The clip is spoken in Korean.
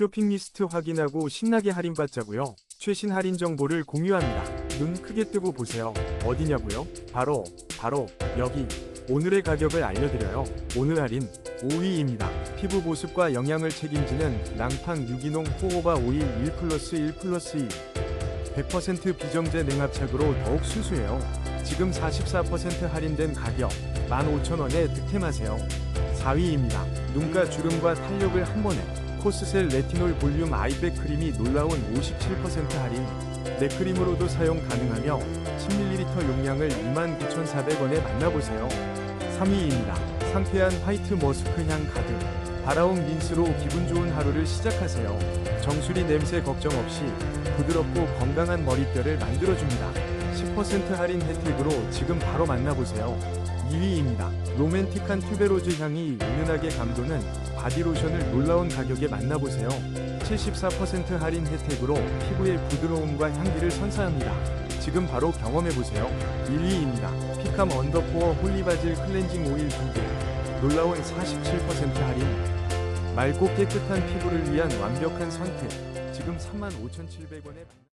쇼핑 리스트 확인하고 신나게 할인받자고요. 최신 할인 정보를 공유합니다. 눈 크게 뜨고 보세요. 어디냐고요? 바로 바로 여기. 오늘의 가격을 알려드려요. 오늘 할인 5위입니다. 피부 보습과 영양을 책임지는 랑팡 유기농 호호바 오일 1 플러스 1 플러스 2 100% 비정제 냉합착으로 더욱 순수해요. 지금 44% 할인된 가격 15,000원에 득템하세요. 4위입니다. 눈가 주름과 탄력을 한 번에 코스셀 레티놀 볼륨 아이백 크림이 놀라운 57% 할인 넥크림으로도 사용 가능하며 10ml 용량을 29,400원에 만나보세요. 3위입니다. 상쾌한 화이트 머스크 향 가득 바라온 민스로 기분 좋은 하루를 시작하세요. 정수리 냄새 걱정 없이 부드럽고 건강한 머릿결을 만들어줍니다. 10% 할인 혜택으로 지금 바로 만나보세요. 2위입니다. 로맨틱한 튜베로즈 향이 은은하게 감도는 바디로션을 놀라운 가격에 만나보세요. 74% 할인 혜택으로 피부의 부드러움과 향기를 선사합니다. 지금 바로 경험해보세요. 1위입니다. 피캄 언더코어 홀리바질 클렌징 오일 2개 놀라운 47% 할인 맑고 깨끗한 피부를 위한 완벽한 선택 지금 35,700원에